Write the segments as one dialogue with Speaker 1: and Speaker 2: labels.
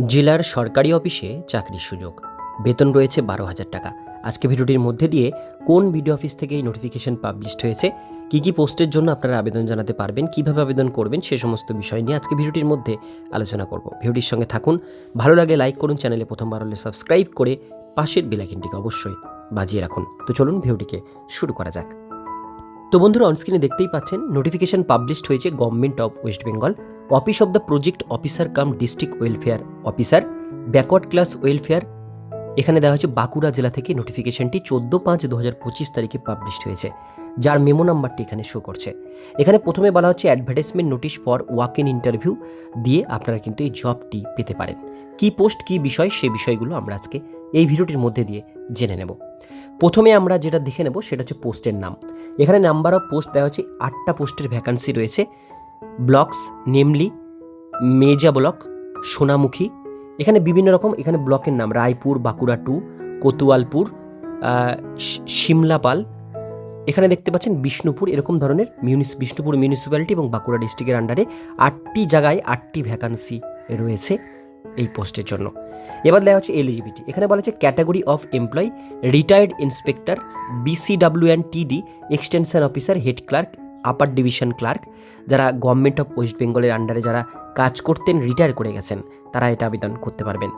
Speaker 1: জেলার সরকারি অফিসে চাকরির সুযোগ। বেতন রয়েছে বারো হাজার টাকা। আজকে ভিডিওটির মধ্যে দিয়ে কোন ভিডিও অফিস থেকে এই নোটিফিকেশন পাবলিশড হয়েছে, কী কী পোস্টের জন্য আপনারা আবেদন জানাতে পারবেন, কীভাবে আবেদন করবেন, সে সমস্ত বিষয় নিয়ে আজকে ভিডিওটির মধ্যে আলোচনা করব। ভিডিওটির সঙ্গে থাকুন, ভালো লাগে লাইক করুন, চ্যানেলে প্রথমবার হলে সাবস্ক্রাইব করে পাশের বেলাইকিনটিকে অবশ্যই বাজিয়ে রাখুন। তো চলুন ভিডিওটিকে শুরু করা যাক। তো বন্ধুরা অনস্ক্রিনে দেখতেই পাচ্ছেন নোটিফিকেশন পাবলিশড হয়েছে government of West Bengal office of the project officer cum district welfare officer, backward class welfare. এখানে দেওয়া হয়েছে বাঁকুড়া জেলা থেকে নোটিফিকেশনটি চোদ্দ পাঁচ দু হাজার পঁচিশ তারিখে পাবলিশড হয়েছে, যার মেমো নাম্বারটি এখানে শো করছে। এখানে প্রথমে বলা হচ্ছে advertisement notice for walk in interview দিয়ে আপনারা কিন্তু এই জবটি পেতে পারেন। কি পোস্ট কি বিষয়, সে বিষয়গুলো আমরা আজকে এই ভিডিওটির মধ্যে দিয়ে জেনে নেব। প্রথমে আমরা যেটা দেখে নেব সেটা হচ্ছে পোস্টের নাম। এখানে নাম্বার অফ পোস্ট দেওয়া হচ্ছে আটটা পোস্টের ভ্যাকান্সি রয়েছে। Blocks, namely, Mejia block, Sonamukhi. এখানে বিভিন্ন রকম, এখানে ব্লকের নাম, রায়পুর, বাঁকুড়া টু, কোতুয়ালপুর সিমলাপাল এখানে দেখতে পাচ্ছেন বিষ্ণুপুর, এরকম ধরনের মিউনিস, বিষ্ণুপুর মিউনিসিপ্যালিটি এবং বাঁকুড়া ডিস্ট্রিক্টের আন্ডারে আটটি জায়গায় আটটি ভ্যাকান্সি রয়েছে এই পোস্টের জন্য। এবার দেওয়া হচ্ছে এলিজিবিলিটি এখানে বলা হচ্ছে category of employ retired inspector BCW and TD extension officer head clerk upper division clerk যারা গভর্নমেন্ট অফ ওয়েস্ট বেঙ্গলের আন্ডারে যারা কাজ করতেন রিটায়ার করে গেছেন, তারা এটা আবেদন করতে পারবেন।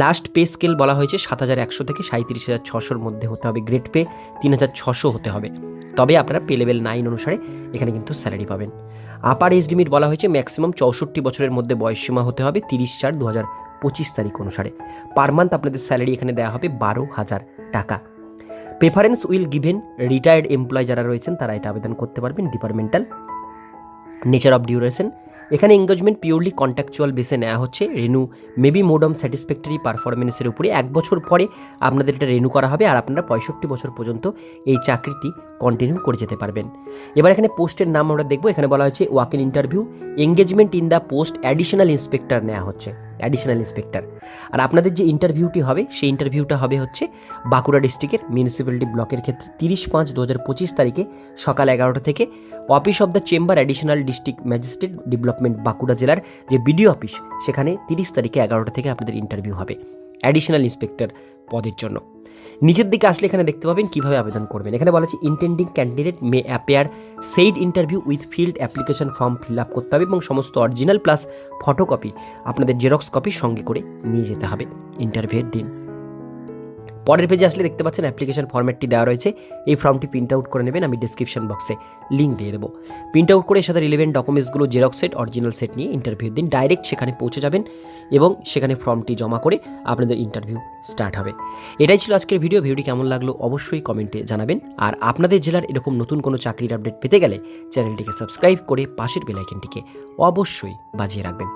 Speaker 1: লাস্ট পে স্কেল বলা হয়েছে সাত হাজার একশো থেকে সাঁত্রিশ হাজার ছশোর মধ্যে হতে হবে গ্রেড পে তিন হাজার ছশো হতে হবে। তবে আপনারা পে লেভেল নাইন অনুসারে এখানে কিন্তু স্যালারি পাবেন। আপার এজ লিমিট বলা হয়েছে ম্যাক্সিমাম চৌষট্টি বছরের মধ্যে বয়সসীমা হতে হবে তিরিশ চার দু হাজার পঁচিশ তারিখ অনুসারে। পার মান্থ আপনাদের স্যালারি এখানে দেওয়া হবে বারো হাজার টাকা। Preference will given retired employ যারা রয়েছেন, তারা এটা আবেদন করতে পারবেন ডিপার্টমেন্টাল নেচার অফ ডিউরেশন এখানে এঙ্গেজমেন্ট পিওরলি কন্ট্যাকচুয়াল বেসে নেওয়া হচ্ছে। রেনু মেবি মোডম স্যাটিসফ্যাক্টরি পারফরমেন্সের উপরে এক বছর পরে আপনাদের এটা রেনু করা হবে আর আপনারা পঁয়ষট্টি বছর পর্যন্ত এই চাকরিটি কন্টিনিউ করে যেতে পারবেন। এবার এখানে পোস্টের নাম আমরা দেখব। এখানে বলা হয়েছে walk in interview engagement in the post additional inspector নেওয়া হচ্ছে। অ্যাডিশনাল ইন্সপেক্টর আর আপনাদের যে ইন্টারভিউটি হবে, সেই ইন্টারভিউটা হবে হচ্ছে বাঁকুড়া ডিস্ট্রিক্টের মিউনিসিপ্যালিটি ব্লকের ক্ষেত্রে তিরিশ পাঁচ দু হাজার পঁচিশ তারিখে সকাল এগারোটা থেকে office of the chamber additional district magistrate development Bankura জেলার যে বিডিও অফিস সেখানে তিরিশ তারিখে এগারোটা থেকে আপনাদের ইন্টারভিউ হবে অ্যাডিশনাল ইন্সপেক্টর পদের জন্য। নিচের দিকে আসলে এখানে দেখতে পাবেন কীভাবে আবেদন করবেন। এখানে বলা হচ্ছে intending candidate may appear said interview with filled application form fill up করতে হবে এবং সমস্ত অরিজিনাল প্লাস ফটোকপি আপনাদের জেরক্স কপি সঙ্গে করে নিয়ে যেতে হবে ইন্টারভিউয়ের দিন। পরের পেজে আসলে দেখতে পাচ্ছেন অ্যাপ্লিকেশন ফর্ম্যাটটি দেওয়া রয়েছে। এই ফর্মটি প্রিন্ট আউট করে নেবেন, আমি ডিসক্রিপশন বক্সে লিঙ্ক দিয়ে দেবো। প্রিন্ট আউট করে সাথে রিলেভেন্ট ডকুমেন্টসগুলো জেরক্স সেট অরিজিনাল সেট নিয়ে ইন্টারভিউ দিন। ডাইরেক্ট সেখানে পৌঁছে যাবেন এবং সেখানে ফর্মটি জমা করে আপনাদের ইন্টারভিউ স্টার্ট হবে। এটাই ছিল আজকের ভিডিও ভিডিওটি কেমন লাগল অবশ্যই কমেন্টে জানাবেন। আর আপনাদের জেলার এরকম নতুন কোনো চাকরির আপডেট পেতে গেলে চ্যানেলটিকে সাবস্ক্রাইব করে পাশের বেলাইকেনটিকে অবশ্যই বাজিয়ে রাখবেন।